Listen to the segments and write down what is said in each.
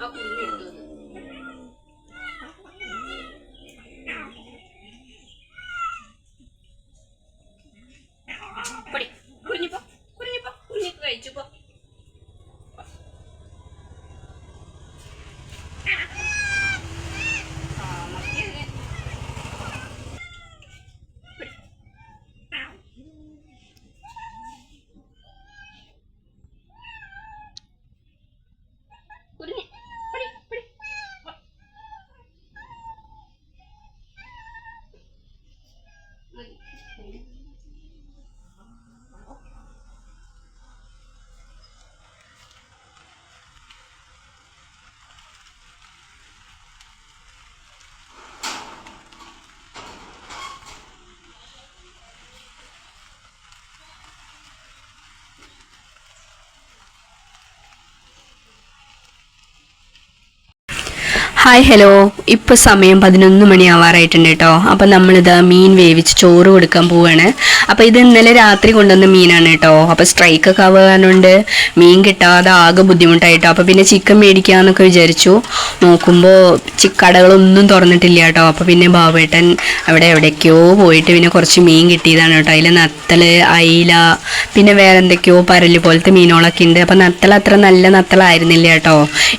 아, hi hello ഇപ്പൊ സമയം പതിനൊന്ന് മണി ആവാറായിട്ടുണ്ട് കേട്ടോ. അപ്പൊ നമ്മളിത് മീൻ വേവിച്ച് ചോറ് കൊടുക്കാൻ പോവാണ്. അപ്പൊ ഇത് ഇന്നലെ രാത്രി കൊണ്ടുവന്ന മീനാണ് കേട്ടോ. അപ്പൊ സ്ട്രൈക്ക് ഒക്കെ ആവാനുണ്ട്. മീൻ കിട്ടാതെ ആകെ ബുദ്ധിമുട്ടായിട്ടോ. അപ്പൊ പിന്നെ ചിക്കൻ മേടിക്കാന്നൊക്കെ വിചാരിച്ചു. നോക്കുമ്പോൾ കടകളൊന്നും തുറന്നിട്ടില്ല കേട്ടോ. അപ്പൊ പിന്നെ ബാബേട്ടൻ അവിടെ എവിടേക്കോ പോയിട്ട് പിന്നെ കുറച്ച് മീൻ കിട്ടിയതാണ് കേട്ടോ. അതിൽ നത്തൽ അയില പിന്നെ വേറെ എന്തൊക്കെയോ പരൽ പോലത്തെ മീനുകളൊക്കെ ഉണ്ട്. അപ്പൊ നത്തൽ അത്ര നല്ല നത്തലായിരുന്നില്ല കേട്ടോ.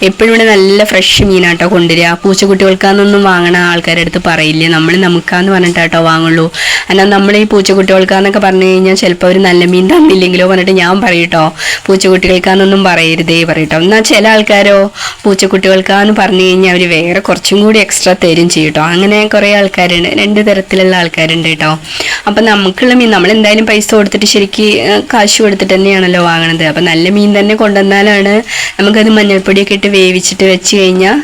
എപ്പോഴും ഇവിടെ നല്ല ഫ്രഷ് മീനാട്ടോ കൊണ്ടുവരിക പൂച്ചക്കുട്ടികൾക്കാന്നൊന്നും വാങ്ങണ ആൾക്കാരുടെ അടുത്ത് പറയില്ല? നമ്മൾ നമുക്കാന്ന് പറഞ്ഞിട്ടാട്ടോ വാങ്ങുള്ളൂ. എന്നാൽ നമ്മൾ ഈ പൂച്ചക്കുട്ടികൾക്കാന്നൊക്കെ പറഞ്ഞു കഴിഞ്ഞാൽ ചിലപ്പോൾ അവർ നല്ല മീൻ തന്നില്ലെങ്കിലോ പറഞ്ഞിട്ട് ഞാൻ പറയട്ടോ. പൂച്ചക്കുട്ടികൾക്കാന്നൊന്നും പറയരുതേ പറയട്ടോ. എന്നാൽ ചില ആൾക്കാരോ പൂച്ചക്കുട്ടികൾക്കാന്ന് പറഞ്ഞു കഴിഞ്ഞാൽ അവർ വേറെ കുറച്ചും കൂടി എക്സ്ട്രാ തരും ചെയ്യട്ടോ. അങ്ങനെ കുറേ ആൾക്കാരുണ്ട്. രണ്ട് തരത്തിലുള്ള ആൾക്കാരുണ്ട് കേട്ടോ. അപ്പം നമുക്കുള്ള മീൻ നമ്മൾ എന്തായാലും പൈസ കൊടുത്തിട്ട് ശരിക്ക് കാശ് കൊടുത്തിട്ട് തന്നെയാണല്ലോ വാങ്ങണത്. അപ്പം നല്ല മീൻ തന്നെ കൊണ്ടുവന്നാലാണ് നമുക്കത് മഞ്ഞൾപ്പൊടിയൊക്കെ ഇട്ട് വേവിച്ചിട്ട് വെച്ച് കഴിഞ്ഞാൽ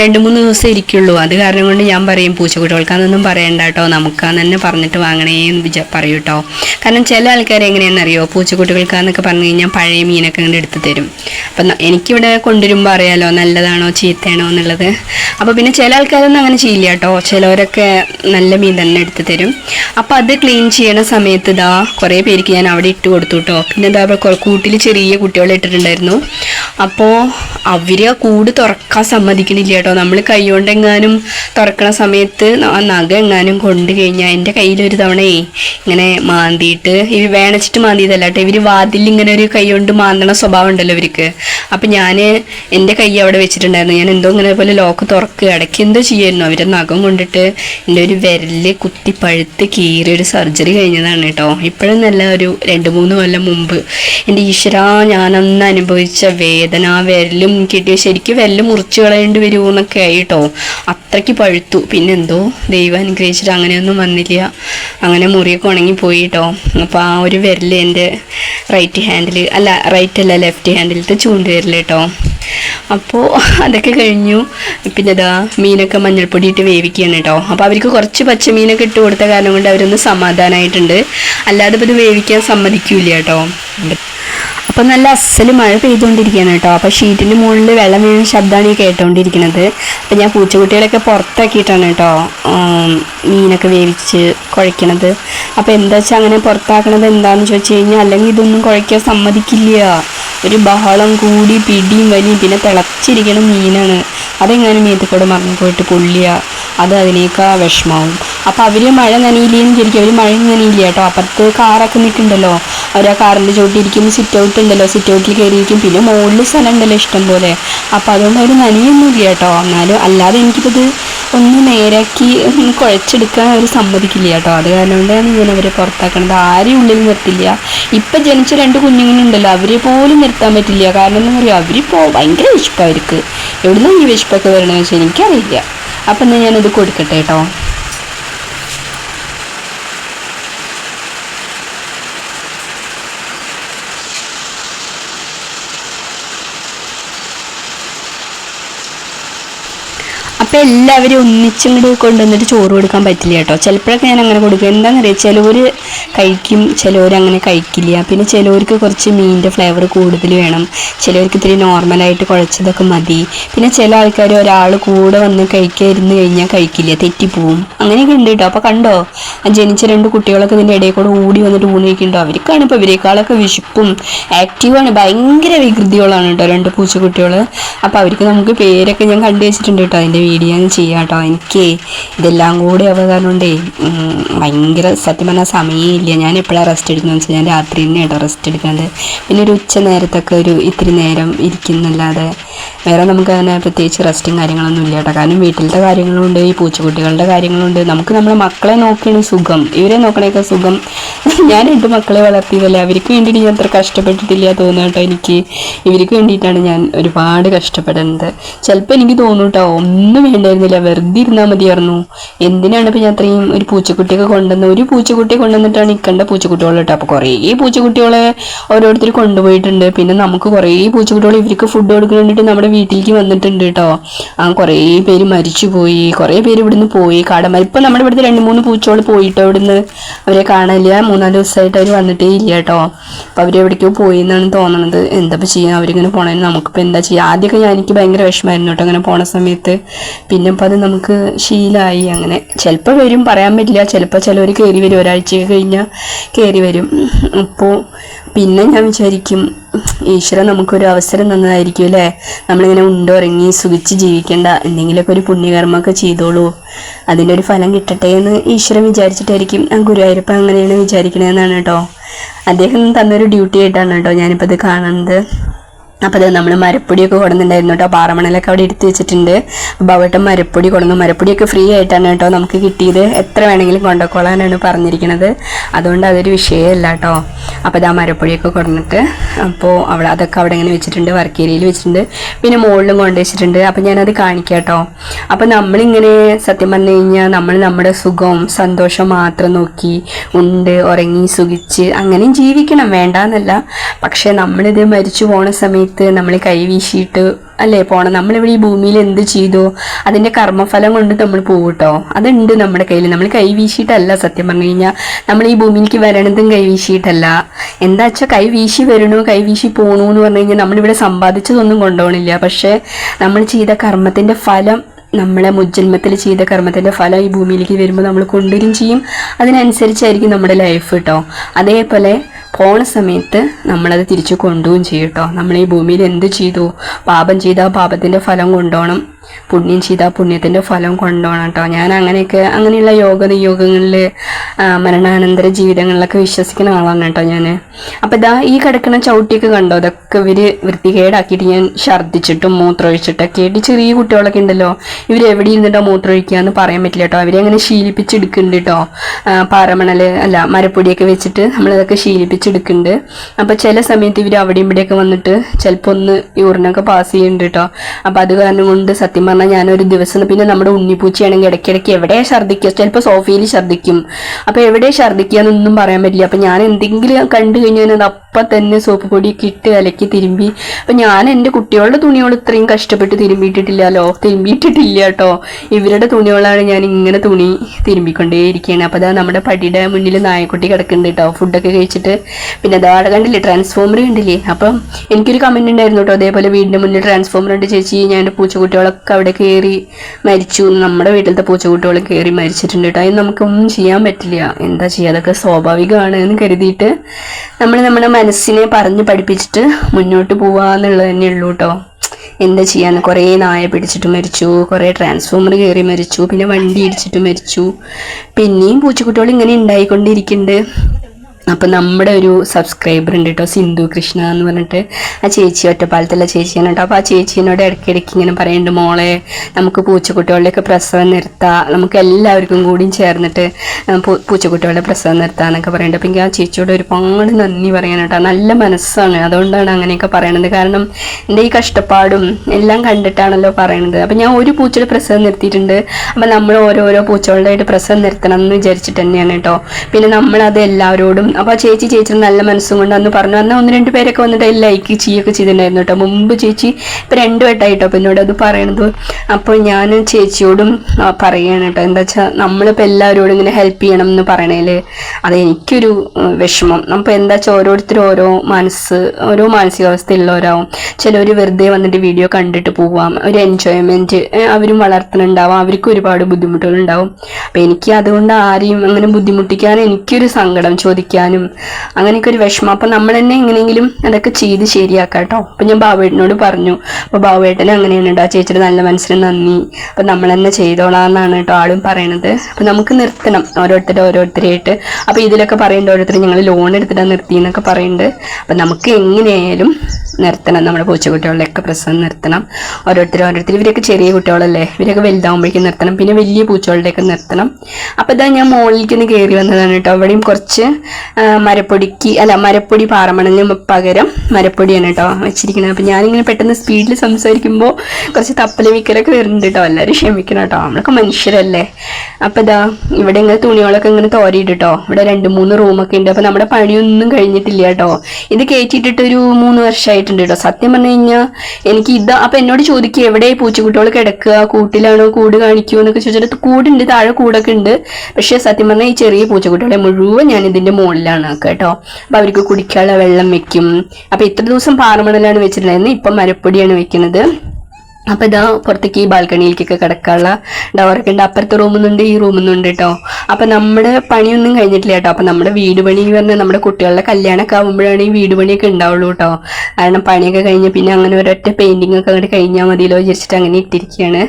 രണ്ട് മൂന്ന് ദിവസം ഇരിക്കുള്ളൂ. അത് കാരണം കൊണ്ട് ഞാൻ പറയും പൂച്ചക്കുട്ടികൾക്കാന്നൊന്നും പറയണ്ട കേട്ടോ നമുക്കാന്ന് തന്നെ പറഞ്ഞിട്ട് വാങ്ങണേ എന്ന് വിചാ പറയൂ കേട്ടോ കാരണം ചില ആൾക്കാർ എങ്ങനെയാണെന്നറിയോ? പൂച്ചക്കുട്ടികൾക്കാന്നൊക്കെ പറഞ്ഞു കഴിഞ്ഞാൽ പഴയ മീനൊക്കെ ഇങ്ങോട്ട് എടുത്ത് തരും. അപ്പം എനിക്കിവിടെ കൊണ്ടുവരുമ്പോൾ അറിയാലോ നല്ലതാണോ ചീത്തയാണോ എന്നുള്ളത്. അപ്പോൾ പിന്നെ ചില ആൾക്കാരൊന്നും അങ്ങനെ ചെയ്യില്ല കേട്ടോ ചിലവരൊക്കെ നല്ല മീൻ തന്നെ എടുത്ത് തരും. അപ്പോൾ അത് ക്ലീൻ ചെയ്യണ സമയത്ത് ഇതാ കുറേ പേർക്ക് ഞാൻ അവിടെ ഇട്ട് കൊടുത്തു കേട്ടോ പിന്നെ ഇതാ കൂട്ടിൽ ചെറിയ കുട്ടികളെ ഇട്ടിട്ടുണ്ടായിരുന്നു. അപ്പോൾ അവർ കൂട് തുറക്കാൻ സമ്മതിക്കണില്ല കേട്ടോ. നമ്മൾ കൈകൊണ്ടെങ്ങാനും തുറക്കണ സമയത്ത് നഖ എങ്ങാനും കൊണ്ടു കഴിഞ്ഞാൽ എന്റെ കയ്യിലൊരു തവണയേ ഇങ്ങനെ മാന്തിയിട്ട് ഇവർ വേണച്ചിട്ട് മാന്തിയതല്ല കേട്ടോ. ഇവർ വാതിൽ ഇങ്ങനെ ഒരു കൈ കൊണ്ട് മാന്തണ സ്വഭാവം ഉണ്ടല്ലോ ഇവർക്ക്. അപ്പം ഞാൻ എന്റെ കൈ അവിടെ വെച്ചിട്ടുണ്ടായിരുന്നു. ഞാൻ എന്തോ ഇങ്ങനെ പോലെ ലോക്ക് തുറക്കുക ഇടയ്ക്ക് എന്തോ ചെയ്യായിരുന്നു. അവരെ നഖം കൊണ്ടിട്ട് എന്റെ ഒരു വിരൽ കുത്തി പഴുത്ത് കീറി ഒരു സർജറി കഴിഞ്ഞതാണ് കേട്ടോ. നല്ല ഒരു രണ്ട് മൂന്ന് കൊല്ലം മുമ്പ് എന്റെ ഈശ്വര ഞാനന്ന് അനുഭവിച്ച വേദന വിരലും കിട്ടിയ ശരിക്കും വിരൽ മുറിച്ച് കളയേണ്ടി വരുമോ എന്നൊക്കെ ആയി കേട്ടോ അത്രയ്ക്ക് പഴുത്തു. പിന്നെന്തോ ദൈവം അനുഗ്രഹിച്ചിട്ട് അങ്ങനെയൊന്നും വന്നില്ല. അങ്ങനെ മുറിയൊക്കെ ഉണങ്ങി പോയി കേട്ടോ അപ്പോൾ ആ ഒരു വിരൽ എന്റെ റൈറ്റ് ഹാൻഡിൽ അല്ല റൈറ്റ് അല്ല ലെഫ്റ്റ് ഹാൻഡിലത്തെ ചൂണ്ട് വിരൽ കേട്ടോ അപ്പോൾ അതൊക്കെ കഴിഞ്ഞു. പിന്നെ ഇതാ മീനൊക്കെ മഞ്ഞൾപ്പൊടി ഇട്ട് വേവിക്കുകയാണ് കേട്ടോ അപ്പോൾ അവർക്ക് കുറച്ച് പച്ചമീനൊക്കെ ഇട്ട് കൊടുത്ത കാരണം കൊണ്ട് അവരൊന്ന് സമാധാനമായിട്ടുണ്ട് അല്ലാതെ ഇപ്പോൾ ഇത് വേവിക്കാൻ സമ്മതിക്കൂല കേട്ടോ അപ്പം നല്ല അസൽ മഴ പെയ്തുകൊണ്ടിരിക്കുകയാണ് കേട്ടോ. അപ്പോൾ ഷീറ്റിന്റെ മുകളിൽ വെള്ളം വീഴുന്ന ശബ്ദമാണ് ഈ കേട്ടുകൊണ്ടിരിക്കുന്നത് അപ്പം ഞാൻ പൂച്ചക്കുട്ടികളൊക്കെ പുറത്താക്കിയിട്ടാണ് കേട്ടോ മീനൊക്കെ വേവിച്ച് കുഴയ്ക്കണത്. അപ്പോൾ എന്താ വെച്ചാൽ അങ്ങനെ പുറത്താക്കണത് എന്താണെന്ന് ചോദിച്ചു കഴിഞ്ഞാൽ അല്ലെങ്കിൽ ഇതൊന്നും കുഴയ്ക്കാൻ സമ്മതിക്കില്ല. ഒരു ബഹളം കൂടി പിടിയും വലിയും പിന്നെ തിളച്ചിരിക്കണ മീനാണ്. അതെങ്ങനെ മീത്തിൽ കൂടെ മറിഞ്ഞു പോയിട്ട് പൊള്ളിയ അത് അതിനേക്കാ വിഷമാവും. അപ്പോൾ അവർ മഴ നനയില്ലേന്ന് വിചാരിക്കും. അവർ മഴ നനയില്ല കേട്ടോ. അപ്പുറത്ത് കാറൊക്കെ നിൽക്കുന്നുണ്ടല്ലോ. അവർ ആ കാറിന്റെ ചോട്ടിരിക്കും സിറ്റ് ഔട്ട് ഉണ്ടല്ലോ സിറ്റ് ഔട്ടിൽ കയറിയിരിക്കും പിന്നെ മുകളിൽ സ്ഥലം ഉണ്ടല്ലോ ഇഷ്ടം പോലെ. അതുകൊണ്ട് അവർ നനയൊന്നുമില്ല കേട്ടോ. എന്നാലും അല്ലാതെ എനിക്കിപ്പോൾ ഇത് ഒന്ന് നേരാക്കി കുഴച്ചെടുക്കാൻ അവർ സമ്മതിക്കില്ല കേട്ടോ. അത് കാരണം കൊണ്ടാണ് ഞാൻ അവരെ പുറത്താക്കണത്. ആരെയും ഉള്ളിൽ നിർത്തില്ല. ഇപ്പം ജനിച്ച രണ്ട് കുഞ്ഞുങ്ങളുണ്ടല്ലോ. അവരെ പോലും നിർത്താൻ പറ്റില്ല. കാരണം എന്താ പറയുക അവരിപ്പോൾ ഭയങ്കര വിശപ്പ് അവർക്ക്. എവിടുന്നാണ് ഈ വിശപ്പൊക്കെ വരണമെന്ന് വെച്ചാൽ എനിക്കറിയില്ല. അപ്പം എന്നാൽ ഞാനത് കൊടുക്കട്ടെ കേട്ടോ. അപ്പോൾ എല്ലാവരും ഒന്നിച്ചിങ്ങോട്ട് കൊണ്ടുവന്നിട്ട് ചോറ് കൊടുക്കാൻ പറ്റില്ല കേട്ടോ. ചിലപ്പോഴൊക്കെ ഞാൻ അങ്ങനെ കൊടുക്കും. എന്താണെന്ന് അറിയാം ചിലവർ കഴിക്കും ചിലവർ അങ്ങനെ കഴിക്കില്ല. പിന്നെ ചിലവർക്ക് കുറച്ച് മീനിന്റെ ഫ്ലേവർ കൂടുതൽ വേണം. ചിലവർക്ക് ഇത്തിരി നോർമലായിട്ട് കുഴച്ചതൊക്കെ മതി. പിന്നെ ചില ആൾക്കാർ ഒരാൾ കൂടെ വന്ന് കഴിക്കാതിരുന്ന് കഴിഞ്ഞാൽ കഴിക്കില്ല തെറ്റിപ്പോവും. അങ്ങനെയൊക്കെ ഉണ്ട് കേട്ടോ. അപ്പോൾ കണ്ടോ? ആ ജനിച്ച രണ്ട് കുട്ടികളൊക്കെ ഇതിന്റെ ഇടയിൽ കൂടെ ഓടി വന്നിട്ട് ഊണ് കഴിക്കുന്നുണ്ടോ? അവർക്കാണ് ഇപ്പോൾ ഇവരെക്കാളൊക്കെ വിശപ്പും. ആക്റ്റീവാണ് ഭയങ്കര വികൃതികളാണ് കേട്ടോ രണ്ട് പൂച്ചക്കുട്ടികൾ അപ്പോൾ അവർക്ക് നമുക്ക് പേരൊക്കെ ഞാൻ കണ്ടു വെച്ചിട്ടുണ്ട് കേട്ടോ അതിന്റെ വീഡിയോ ഞാൻ ചെയ്യാം കേട്ടോ. എനിക്ക് ഇതെല്ലാം കൂടി ആവുക കാരണം കൊണ്ടേ ഉം, ഭയങ്കര സത്യം പറഞ്ഞാൽ സമയമില്ല. ഞാൻ എപ്പോഴാണ് റെസ്റ്റ് എടുക്കുന്നത് വെച്ചാൽ ഞാൻ രാത്രി തന്നെ കേട്ടോ റെസ്റ്റ് എടുക്കാണ്ട് പിന്നെ ഒരു ഉച്ച നേരത്തൊക്കെ ഒരു ഇത്തിരി നേരം ഇരിക്കുന്നല്ലാതെ വേറെ നമുക്ക് അങ്ങനെ പ്രത്യേകിച്ച് റെസ്റ്റും കാര്യങ്ങളൊന്നും ഇല്ല കേട്ടോ. കാരണം വീട്ടിലത്തെ കാര്യങ്ങളുണ്ട് ഈ പൂച്ചക്കുട്ടികളുടെ കാര്യങ്ങളുണ്ട്. നമുക്ക് നമ്മളെ മക്കളെ നോക്കിയാണ് സുഖം. ഇവരെ നോക്കണേക്കാൾ സുഖം. ഞാൻ രണ്ട് മക്കളെ വളർത്തിയതല്ലേ. അവർക്ക് വേണ്ടിയിട്ട് ഞാൻ അത്ര കഷ്ടപ്പെട്ടിട്ടില്ല തോന്നുന്നു കേട്ടോ എനിക്ക്. ഇവർക്ക് വേണ്ടിയിട്ടാണ് ഞാൻ ഒരുപാട് കഷ്ടപ്പെടുന്നത്. ചിലപ്പോൾ എനിക്ക് തോന്നും കേട്ടോ ഒന്നും വേണ്ടായിരുന്നില്ല. വെറുതെ ഇരുന്നാൽ മതിയായിരുന്നു. എന്തിനാണ് ഇപ്പം ഞാൻ അത്രയും ഒരു പൂച്ചക്കുട്ടിയൊക്കെ കൊണ്ടുവന്ന് ഒരു പൂച്ചക്കുട്ടിയെ കൊണ്ടുവന്നിട്ടാണ് ഇക്കണ്ട പൂച്ചക്കുട്ടികൾ കേട്ടോ. അപ്പോൾ കുറേ പൂച്ചക്കുട്ടികളെ ഓരോരുത്തർ കൊണ്ടുപോയിട്ടുണ്ട്. പിന്നെ നമുക്ക് കുറേ പൂച്ചക്കുട്ടികൾ ഇവർക്ക് ഫുഡ് കൊടുക്കാൻ വേണ്ടിയിട്ട് നമ്മുടെ വീട്ടിലേക്ക് വന്നിട്ടുണ്ട് കേട്ടോ ആ കുറേ പേര് മരിച്ചുപോയി. കുറേ പേര് ഇവിടുന്ന് പോയി. കാടന്മാർ ഇപ്പൊ നമ്മുടെ ഇവിടുത്തെ രണ്ട് മൂന്ന് പൂച്ചകൾ പോയിട്ടോ ഇവിടുന്ന്? അവരെ കാണാനില്ല മൂന്നാൽ ദിവസമായിട്ട് അവർ വന്നിട്ടേ ഇല്ല കേട്ടോ അപ്പൊ അവരെവിടേക്കോ പോയി എന്നാണ് തോന്നണത്. എന്താ ചെയ്യാ? അവരിങ്ങനെ പോണേന് നമുക്കിപ്പോൾ എന്താ ചെയ്യുക ആദ്യമൊക്കെ ഞാൻ എനിക്ക് ഭയങ്കര വിഷമമായിരുന്നു കേട്ടോ അങ്ങനെ പോണ സമയത്ത്. പിന്നെ ഇപ്പം അത് നമുക്ക് ശീലമായി അങ്ങനെ ചിലപ്പോൾ വരും. പറയാൻ പറ്റില്ല. ചിലപ്പോൾ ചിലവർ കയറി വരും. ഒരാഴ്ച കഴിഞ്ഞാൽ കയറി വരും. അപ്പോൾ പിന്നെ ഞാൻ വിചാരിക്കും ഈശ്വരൻ നമുക്കൊരു അവസരം തന്നതായിരിക്കും അല്ലേ? നമ്മളിങ്ങനെ ഉണ്ടുറങ്ങി സുഖിച്ച് ജീവിക്കേണ്ട എന്തെങ്കിലുമൊക്കെ ഒരു പുണ്യകർമ്മമൊക്കെ ചെയ്തോളൂ. അതിന്റെ ഒരു ഫലം കിട്ടട്ടെ എന്ന് ഈശ്വരൻ വിചാരിച്ചിട്ടായിരിക്കും ആ ഗുരുവായൂരപ്പ അങ്ങനെയാണ് വിചാരിക്കണതെന്നാണ് കേട്ടോ. അദ്ദേഹം തന്നൊരു ഡ്യൂട്ടി ആയിട്ടാണ് കേട്ടോ ഞാനിപ്പോൾ ഇത് കാണുന്നത്. അപ്പോൾ അത് നമ്മൾ മരപ്പൊടിയൊക്കെ കൊടുക്കുന്നുണ്ടായിരുന്നു കേട്ടോ. പാറമണലൊക്കെ അവിടെ എടുത്ത് വെച്ചിട്ടുണ്ട്. അപ്പോൾ അവിടെ മരപ്പൊടി കൊടുന്നു മരപ്പൊടിയൊക്കെ ഫ്രീ ആയിട്ടാണ് കേട്ടോ നമുക്ക് കിട്ടിയത്. എത്ര വേണമെങ്കിലും കൊണ്ടുപോകാനാണ് പറഞ്ഞിരിക്കുന്നത് അതുകൊണ്ട് അതൊരു വിഷയമല്ല കേട്ടോ. അപ്പോൾ അത് ആ മരപ്പൊടിയൊക്കെ കൊടുന്നിട്ട് അപ്പോൾ അവിടെ അതൊക്കെ അവിടെ ഇങ്ങനെ വെച്ചിട്ടുണ്ട്. വർക്ക് ഏരിയയിൽ വെച്ചിട്ടുണ്ട്. പിന്നെ മുകളിലും കൊണ്ട് വെച്ചിട്ടുണ്ട്. അപ്പോൾ ഞാനത് കാണിക്കാം കേട്ടോ. അപ്പോൾ നമ്മളിങ്ങനെ സത്യം പറഞ്ഞു കഴിഞ്ഞാൽ നമ്മൾ നമ്മുടെ സുഖവും സന്തോഷം മാത്രം നോക്കി ഉണ്ട് ഉറങ്ങി സുഖിച്ച് അങ്ങനെയും ജീവിക്കണം. വേണ്ടാന്നല്ല. പക്ഷേ നമ്മളിത് മരിച്ചു പോണ സമയത്ത് നമ്മൾ കൈ വീശിയിട്ട് അല്ലേ? പോണം. നമ്മളിവിടെ ഈ ഭൂമിയിൽ എന്ത് ചെയ്തു? അതിന്റെ കർമ്മഫലം കൊണ്ട് നമ്മൾ പോകട്ടോ അതുണ്ട് നമ്മുടെ കയ്യിൽ നമ്മൾ കൈ വീശിയിട്ടല്ല സത്യം പറഞ്ഞു കഴിഞ്ഞാൽ നമ്മൾ ഈ ഭൂമിയിലേക്ക് വരണതും കൈ വീശിയിട്ടല്ല. എന്താ വെച്ചാൽ കൈ വീശി വരണു കൈ വീശി പോണു എന്ന് പറഞ്ഞു കഴിഞ്ഞാൽ നമ്മളിവിടെ സമ്പാദിച്ചതൊന്നും കൊണ്ടുപോകണില്ല പക്ഷേ നമ്മൾ ചെയ്ത കർമ്മത്തിന്റെ ഫലം നമ്മളെ മുജ്ജന്മത്തിൽ ചെയ്ത കർമ്മത്തിന്റെ ഫലം ഈ ഭൂമിയിലേക്ക് വരുമ്പോൾ നമ്മൾ കൊണ്ടുവരും ചെയ്യും. അതിനനുസരിച്ചായിരിക്കും നമ്മുടെ ലൈഫ് കേട്ടോ അതേപോലെ പോണ സമയത്ത് നമ്മളത് തിരിച്ചു കൊണ്ടുപോകും ചെയ്യും കേട്ടോ നമ്മൾ ഈ ഭൂമിയിൽ എന്ത് ചെയ്തു? പാപം ചെയ്താൽ പാപത്തിന്റെ ഫലം കൊണ്ടുപോകണം. പുണ്യം ചെയ്താൽ പുണ്യത്തിന്റെ ഫലം കൊണ്ടുപോകണം കേട്ടോ ഞാൻ അങ്ങനെയൊക്കെ അങ്ങനെയുള്ള യോഗ നിയോഗങ്ങളിൽ മരണാനന്തര ജീവിതങ്ങളിലൊക്കെ വിശ്വസിക്കുന്ന ആളാണ് കേട്ടോ ഞാൻ അപ്പോൾ ഇതാ ഈ കിടക്കുന്ന ചവിട്ടിയൊക്കെ കണ്ടോ? അതൊക്കെ ഇവർ വൃത്തികേടാക്കിയിട്ട് ഞാൻ ഛർദ്ദിച്ചിട്ടും മൂത്രമൊഴിച്ചിട്ടൊക്കെ ആയിട്ട് ചെറിയ കുട്ടികളൊക്കെ ഉണ്ടല്ലോ. ഇവർ എവിടെ ഇരുന്നിട്ടോ മൂത്രമൊഴിക്കുക എന്ന് പറയാൻ പറ്റില്ല കേട്ടോ അവരെ അങ്ങനെ ശീലിപ്പിച്ചെടുക്കുന്നുണ്ട് കേട്ടോ പാറമണൽ അല്ല മരപ്പൊടിയൊക്കെ വെച്ചിട്ട് നമ്മളതൊക്കെ ശീലിപ്പിച്ചെടുക്കുന്നുണ്ട്. അപ്പോൾ ചില സമയത്ത് ഇവർ അവിടെയും ഇവിടെയൊക്കെ വന്നിട്ട് ചിലപ്പോൾ ഒന്ന് യൂറിനൊക്കെ പാസ് ചെയ്യുന്നുണ്ട് കേട്ടോ അപ്പോൾ അത് കാരണം കൊണ്ട് സത്യം പറഞ്ഞാൽ ഞാനൊരു ദിവസം പിന്നെ നമ്മുടെ ഉണ്ണിപ്പൂച്ചയാണെങ്കിൽ ഇടയ്ക്കിടയ്ക്ക് എവിടെ ഛർദ്ദിക്കുക? ചിലപ്പോൾ സോഫയിൽ ഛർദ്ദിക്കും. അപ്പോൾ എവിടെ ഛർദ്ദിക്കുക എന്നൊന്നും പറയാൻ പറ്റില്ല. അപ്പോൾ ഞാൻ എന്തെങ്കിലും കണ്ടു കഴിഞ്ഞാൽ അത് അപ്പം തന്നെ സോപ്പ് പൊടിയൊക്കെ ഇട്ട് അലക്കി തിരുമ്പി. അപ്പം ഞാൻ എന്റെ കുട്ടികളുടെ തുണികൾ ഇത്രയും കഷ്ടപ്പെട്ട് തിരുമ്പിയിട്ടിട്ടില്ലല്ലോ തിരുമ്പിയിട്ടിട്ടില്ല കേട്ടോ. ഇവരുടെ തുണികളാണ് ഞാൻ ഇങ്ങനെ തുണി തിരുമ്പിക്കൊണ്ടേയിരിക്കുകയാണ് അപ്പോൾ അതാ നമ്മുടെ പടിയുടെ മുന്നിൽ നായക്കുട്ടി കിടക്കുന്നുണ്ട് കേട്ടോ. ഫുഡൊക്കെ കഴിച്ചിട്ട്. പിന്നെ അതാ കണ്ടില്ലേ ട്രാൻസ്ഫോമർ കണ്ടില്ലേ? അപ്പം എനിക്കൊരു കമന്റ് ഉണ്ടായിരുന്നു കേട്ടോ. അതേപോലെ വീടിന്റെ മുന്നിൽ ട്രാൻസ്ഫോമർ ഉണ്ട് ചേച്ചി. ഞാൻ എന്റെ പൂച്ചക്കുട്ടികളൊക്കെ അവിടെ കയറി മരിച്ചു. നമ്മുടെ വീട്ടിലത്തെ പൂച്ചക്കുട്ടികൾ കയറി മരിച്ചിട്ടുണ്ട് കേട്ടോ. അതിന് നമുക്കൊന്നും ചെയ്യാൻ പറ്റില്ല. എന്താ ചെയ്യുക അതൊക്കെ സ്വാഭാവികമാണ് എന്ന് കരുതിയിട്ട് നമ്മൾ നമ്മുടെ മനസ്സിനെ പറഞ്ഞു പഠിപ്പിച്ചിട്ട് മുന്നോട്ട് പോവാന്നുള്ളത് തന്നെ ഉള്ളൂ കേട്ടോ എന്താ ചെയ്യാന്ന്? കുറേ നായ പിടിച്ചിട്ട് മരിച്ചു. കുറേ ട്രാൻസ്ഫോമർ കയറി മരിച്ചു. പിന്നെ വണ്ടി ഇടിച്ചിട്ട് മരിച്ചു. പിന്നെയും പൂച്ചക്കുട്ടികൾ ഇങ്ങനെ ഉണ്ടായിക്കൊണ്ടിരിക്കുന്നുണ്ട്. അപ്പം നമ്മുടെ ഒരു സബ്സ്ക്രൈബർ ഉണ്ട് കേട്ടോ സിന്ധു കൃഷ്ണ എന്ന് പറഞ്ഞിട്ട്. ആ ചേച്ചി ഒറ്റപ്പാലത്തുള്ള ചേച്ചിയാണ് കേട്ടോ അപ്പോൾ ആ ചേച്ചീനോട് ഇടയ്ക്കിടയ്ക്ക് ഇങ്ങനെ പറയുന്നുണ്ട് മോളെ നമുക്ക് പൂച്ചക്കുട്ടികളുടെയൊക്കെ പ്രസവം നിർത്താം. നമുക്ക് എല്ലാവർക്കും കൂടിയും ചേർന്നിട്ട് പൂച്ചക്കുട്ടികളുടെ പ്രസവം നിർത്താം എന്നൊക്കെ പറയുന്നുണ്ട് അപ്പം എനിക്ക് ആ ചേച്ചിയോട് ഒരുപാട് നന്ദി പറയാൻ കേട്ടോ നല്ല മനസ്സാണ്. അതുകൊണ്ടാണ് അങ്ങനെയൊക്കെ പറയണത്. കാരണം എന്റെ ഈ കഷ്ടപ്പാടും എല്ലാം കണ്ടിട്ടാണല്ലോ പറയണത്. അപ്പം ഞാൻ ഒരു പൂച്ചയുടെ പ്രസവം നിർത്തിയിട്ടുണ്ട്. അപ്പം നമ്മൾ ഓരോരോ പൂച്ചകളുടെ പ്രസവം നിർത്തണം എന്ന് വിചാരിച്ചിട്ട് തന്നെയാണ് കേട്ടോ പിന്നെ നമ്മളത് എല്ലാവരോടും അപ്പോൾ ആ ചേച്ചി ചേച്ചിയുടെ നല്ല മനസ്സും കൊണ്ട് അന്ന് പറഞ്ഞു. അന്ന് ഒന്ന് രണ്ട് പേരൊക്കെ വന്നിട്ട് ലൈക്ക് ചെയ്യുകയൊക്കെ ചെയ്തിട്ടുണ്ടായിരുന്നു കേട്ടോ. മുമ്പ് ചേച്ചി ഇപ്പം രണ്ട് വട്ടമായിട്ടോ അപ്പം എന്നോട് അത് പറയണത്. അപ്പോൾ ഞാൻ ചേച്ചിയോടും പറയണം കേട്ടോ. എന്താ വെച്ചാൽ നമ്മളിപ്പോൾ എല്ലാവരോടും ഇങ്ങനെ ഹെൽപ്പ് ചെയ്യണം എന്ന് പറയണേൽ അത് എനിക്കൊരു വിഷമം. അപ്പോൾ എന്താ വെച്ചാൽ ഓരോരുത്തരും ഓരോ മനസ്സ് ഓരോ മാനസികാവസ്ഥയുള്ളവരാവും ചിലർ വെറുതെ വന്നിട്ട് വീഡിയോ കണ്ടിട്ട് പോവാം. ഒരു എൻജോയ്മെന്റ് അവരും വളർത്തുന്നുണ്ടാവാം അവർക്കും ഒരുപാട് ബുദ്ധിമുട്ടുകൾ ഉണ്ടാവും അപ്പൊ എനിക്ക് അതുകൊണ്ട് ആരെയും അങ്ങനെ ബുദ്ധിമുട്ടിക്കാൻ എനിക്കൊരു സങ്കടം ചോദിക്കാനും അങ്ങനെയൊക്കെ ഒരു വിഷമം. അപ്പം നമ്മൾ തന്നെ എങ്ങനെയെങ്കിലും അതൊക്കെ ചെയ്ത് ശരിയാക്കാം കേട്ടോ. അപ്പം ഞാൻ ബാബുവേട്ടനോട് പറഞ്ഞു അപ്പോൾ ബാബുവേട്ടൻ അങ്ങനെയാണ് കേട്ടോ ചേച്ചിയുടെ നല്ല മനസ്സിന് നന്ദി. അപ്പം നമ്മൾ തന്നെ ചെയ്തോളാം എന്നാണ് കേട്ടോ ആളും പറയണത്. അപ്പം നമുക്ക് നിർത്തണം ഓരോരുത്തർ ഓരോരുത്തരായിട്ട്. അപ്പോൾ ഇതിലൊക്കെ പറയുന്നുണ്ട് ഓരോരുത്തർ ഞങ്ങൾ ലോൺ എടുത്തിട്ടാണ് നിർത്തി എന്നൊക്കെ പറയുന്നുണ്ട് അപ്പം നമുക്ക് എങ്ങനെയായാലും നിർത്തണം. നമ്മുടെ പൂച്ചക്കുട്ടികളുടെയൊക്കെ പ്രസവം നിർത്തണം. ഓരോരുത്തർ ഓരോരുത്തർ ഇവരൊക്കെ ചെറിയ കുട്ടികളല്ലേ ഇവരൊക്കെ വലുതാവുമ്പോഴേക്കും നിർത്തണം. പിന്നെ വലിയ പൂച്ചകളുടെയൊക്കെ നിർത്തണം. അപ്പോൾ ഇതാ ഞാൻ മുകളിലേക്ക് ഒന്ന് കയറി വന്നതാണ് കേട്ടോ അവിടെയും കുറച്ച് മരപ്പൊടിക്ക് അല്ല മരപ്പൊടി പാറമണലിന് പകരം മരപ്പൊടിയാണ് കേട്ടോ വെച്ചിരിക്കുന്നത്. അപ്പം ഞാനിങ്ങനെ പെട്ടെന്ന് സ്പീഡിൽ സംസാരിക്കുമ്പോൾ കുറച്ച് തപ്പൽ വിക്കലൊക്കെ വരുന്നുണ്ട് കേട്ടോ എല്ലാവരും ക്ഷമിക്കണം കേട്ടോ നമ്മളൊക്കെ മനുഷ്യരല്ലേ. അപ്പം ഇതാ ഇവിടെ ഇങ്ങനെ തുണികളൊക്കെ ഇങ്ങനെ തോരിയിട്ട് കേട്ടോ ഇവിടെ രണ്ട് മൂന്ന് റൂമൊക്കെ ഉണ്ട്. അപ്പം നമ്മുടെ പണിയൊന്നും കഴിഞ്ഞിട്ടില്ല കേട്ടോ ഇത് കയറ്റിയിട്ടിട്ട് ഒരു മൂന്ന് വർഷമായിട്ടുണ്ട് കേട്ടോ സത്യം പറഞ്ഞു കഴിഞ്ഞാൽ എനിക്ക് ഇത് അപ്പം എന്നോട് ചോദിക്കുക എവിടെ പൂച്ചക്കുട്ടികൾ കിടക്കുക? കൂട്ടിലാണോ കൂട് കാണിക്കുമോ എന്നൊക്കെ ചോദിച്ചിട്ട് കൂടുണ്ട് താഴെ കൂടൊക്കെ ഉണ്ട്. പക്ഷേ സത്യം പറഞ്ഞാൽ ഈ ചെറിയ പൂച്ചക്കുട്ടികളെ മുഴുവൻ ഞാൻ ഇതിന്റെ ആക്കുക കേട്ടോ. അപ്പോൾ അവർക്ക് കുടിക്കാനുള്ള വെള്ളം വെക്കും. അപ്പോൾ ഇത്ര ദിവസം പാറമണലാണ് വെച്ചിട്ടുണ്ടായിരുന്നത് ഇപ്പം മരപ്പൊടിയാണ് വെക്കുന്നത്. അപ്പൊ ഇതാ പുറത്തേക്ക് ഈ ബാൽക്കണിയിലേക്കൊക്കെ കിടക്കാനുള്ള ഡോറൊക്കെ ഉണ്ട്. അപ്പുറത്തെ റൂമിൽ ഈ റൂമിൽ നിന്നുണ്ട് കേട്ടോ അപ്പൊ നമ്മുടെ പണിയൊന്നും കഴിഞ്ഞിട്ടില്ല കേട്ടോ അപ്പോൾ നമ്മുടെ വീട് പണി എന്ന് പറഞ്ഞാൽ നമ്മുടെ കുട്ടികളുടെ കല്യാണമൊക്കെ ആകുമ്പോഴാണ് ഈ വീട് പണിയൊക്കെ ഉണ്ടാവുള്ളൂ കേട്ടോ കാരണം പണിയൊക്കെ കഴിഞ്ഞ് പിന്നെ അങ്ങനെ ഒരൊറ്റ പെയിന്റിംഗ് ഒക്കെ അങ്ങോട്ട് കഴിഞ്ഞാൽ മതിയല്ലോ വിചാരിച്ചിട്ട് അങ്ങനെ ഇട്ടിരിക്കുകയാണ്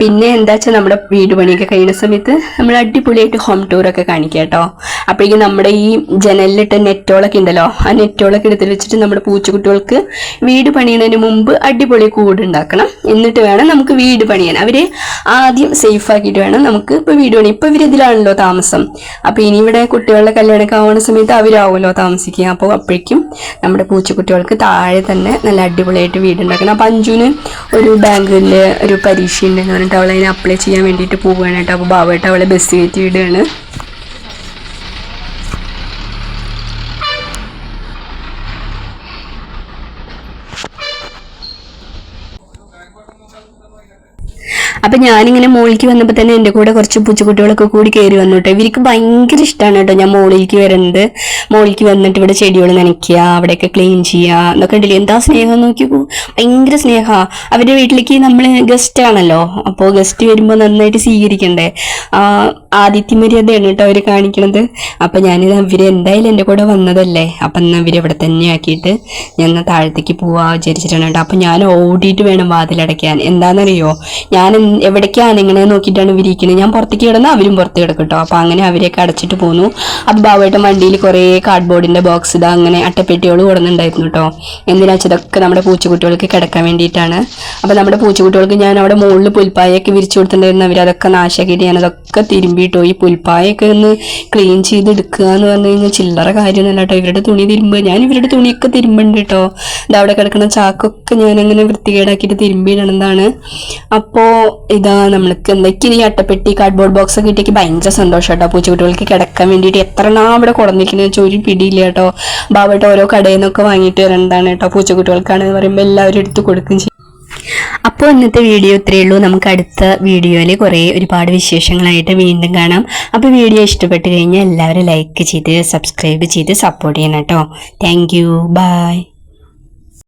പിന്നെ എന്താ വെച്ചാൽ നമ്മുടെ വീട് പണിയൊക്കെ കഴിയുന്ന സമയത്ത് നമ്മൾ അടിപൊളിയായിട്ട് ഹോം ടൂറൊക്കെ കാണിക്കാം കേട്ടോ അപ്പോഴേക്കും നമ്മുടെ ഈ ജനലിലിട്ട് നെറ്റോളൊക്കെ ഉണ്ടല്ലോ ആ നെറ്റോളൊക്കെ എടുത്ത് വെച്ചിട്ട് നമ്മുടെ പൂച്ചക്കുട്ടികൾക്ക് വീട് പണിയുന്നതിന് മുമ്പ് അടിപൊളി കൂട് ഉണ്ടാക്കണം. എന്നിട്ട് വേണം നമുക്ക് വീട് പണിയാൻ. അവർ ആദ്യം സേഫ് ആക്കിയിട്ട് വേണം നമുക്ക് ഇപ്പൊ വീട് പണി ഇപ്പൊ ഇവർ ഇതിലാണല്ലോ താമസം. അപ്പൊ ഇനി ഇവിടെ കുട്ടികളുടെ കല്യാണമൊക്കെ ആവുന്ന സമയത്ത് അവരാവുമല്ലോ താമസിക്കുക. അപ്പോൾ അപ്പോഴേക്കും നമ്മുടെ പൂച്ചക്കുട്ടികൾക്ക് താഴെ തന്നെ നല്ല അടിപൊളിയായിട്ട് വീട് ഉണ്ടാക്കണം. അപ്പൊ അഞ്ജുന് ഒരു ബാങ്കിൽ ഒരു പരീക്ഷ ഉണ്ടെന്ന് പറഞ്ഞിട്ട് അതിന് അപ്ലൈ ചെയ്യാൻ വേണ്ടിയിട്ട് പോവുകയാണ് കേട്ടോ. അപ്പോൾ ബാബായിട്ട് അവളെ ബസ് കയറ്റി വിടുകയാണ്. അപ്പൊ ഞാനിങ്ങനെ മോളിലേക്ക് വന്നപ്പോൾ തന്നെ എന്റെ കൂടെ കുറച്ച് പൂച്ചക്കുട്ടികളൊക്കെ കൂടി കയറി വന്നു കേട്ടോ. ഇവർക്ക് ഭയങ്കര ഇഷ്ടമാണ് കേട്ടോ ഞാൻ മോളിലേക്ക് വരുന്നത് മോളിലേക്ക് വന്നിട്ട് ഇവിടെ ചെടികൾ നനയ്ക്കുക അവിടെയൊക്കെ ക്ലീൻ ചെയ്യുക എന്നൊക്കെ ഉണ്ടല്ലേ. എന്താ സ്നേഹം നോക്കി ഭയങ്കര സ്നേഹമാണ് അവരുടെ വീട്ടിലേക്ക് നമ്മൾ ഗസ്റ്റ് ആണല്ലോ. അപ്പോൾ ഗസ്റ്റ് വരുമ്പോൾ നന്നായിട്ട് സ്വീകരിക്കണ്ടേ. ആ, ആതിഥ്യമര്യാദയാണ് കേട്ടോ അവർ കാണിക്കണത്. അപ്പൊ ഞാനിത് അവർ എന്തായാലും എന്റെ കൂടെ വന്നതല്ലേ. അപ്പം എന്നാൽ അവർ ഇവിടെ തന്നെ ആക്കിയിട്ട് ഞാൻ താഴത്തേക്ക് പോവാ വിചാരിച്ചിട്ടാണ് കേട്ടോ. അപ്പൊ ഞാൻ ഓടിയിട്ട് വേണം വാതിലടയ്ക്കാൻ. എന്താണെന്നറിയോ ഞാൻ എവിടേക്കാണ് എങ്ങനെ നോക്കിയിട്ടാണ് ഇവരിക്കുന്നത് ഞാൻ പുറത്തേക്ക് കിടന്ന് അവരും പുറത്ത് കിടക്കും കേട്ടോ അപ്പൊ അങ്ങനെ അവരെയൊക്കെ അടച്ചിട്ട് പോന്നു. അപ്പോൾ ബാബുമായിട്ട് വണ്ടിയിൽ കുറേ കാർഡ്ബോർഡിന്റെ ബോക്സ് ഇതാ അങ്ങനെ അട്ടപ്പെട്ടികൾ കൊടുന്നുണ്ടായിരുന്നു കേട്ടോ എന്തിനാ ഇതൊക്കെ നമ്മുടെ പൂച്ചക്കുട്ടികൾക്ക് കിടക്കാൻ വേണ്ടിയിട്ടാണ്. അപ്പോൾ നമ്മുടെ പൂച്ചക്കുട്ടികൾക്ക് ഞാൻ അവിടെ മുകളിൽ പുൽപ്പായൊക്കെ വിരിച്ചു കൊടുത്തിട്ടുണ്ടായിരുന്നു. അവരതൊക്കെ നാശാക്കിയിട്ട് ഞാനതൊക്കെ തിരുമ്പിയിട്ടോ ഈ പുൽപ്പായൊക്കെ ഒന്ന് ക്ലീൻ ചെയ്ത് എടുക്കുക എന്ന് പറഞ്ഞു കഴിഞ്ഞാൽ ചില്ലറ കാര്യമൊന്നുമല്ല കേട്ടോ ഇവരുടെ തുണി തിരുമ്പുക ഞാൻ ഇവരുടെ തുണിയൊക്കെ തിരുമ്പുണ്ട് കേട്ടോ ഇത് അവിടെ കിടക്കുന്ന ചാക്കൊക്കെ ഞാനങ്ങനെ വൃത്തികേടാക്കിയിട്ട് തിരുമ്പിയിടുന്നതാണ് അപ്പോൾ ഇതാ നമ്മൾക്ക് എന്തൊക്കെ ഈ അട്ടപ്പെട്ടി കാർഡ്ബോർഡ് ബോക്സ് ഒക്കെ കിട്ടിയെങ്കിൽ ഭയങ്കര സന്തോഷം കേട്ടോ പൂച്ചക്കുട്ടികൾക്ക് കിടക്കാൻ വേണ്ടിയിട്ട് എത്ര നാ അവിടെ കുറഞ്ഞിരിക്കുന്നത് വെച്ചാൽ ഒരു പിടിയില്ല കേട്ടോ. ബാബേട്ട ഓരോ കടയിൽ നിന്നൊക്കെ വാങ്ങിയിട്ട് വരേണ്ടതാണ് കേട്ടോ പൂച്ചക്കുട്ടികൾക്കാണെന്ന് പറയുമ്പോൾ എല്ലാവരും എടുത്ത് കൊടുക്കും ചെയ്യും. അപ്പോൾ ഇന്നത്തെ വീഡിയോ ഇത്രയേ ഉള്ളൂ. നമുക്ക് അടുത്ത വീഡിയോയിൽ കുറേ ഒരുപാട് വിശേഷങ്ങളായിട്ട് വീണ്ടും കാണാം. അപ്പോൾ വീഡിയോ ഇഷ്ടപ്പെട്ട് കഴിഞ്ഞാൽ എല്ലാവരും ലൈക്ക് ചെയ്ത് സബ്സ്ക്രൈബ് ചെയ്ത് സപ്പോർട്ട് ചെയ്യണം കേട്ടോ. Thank you by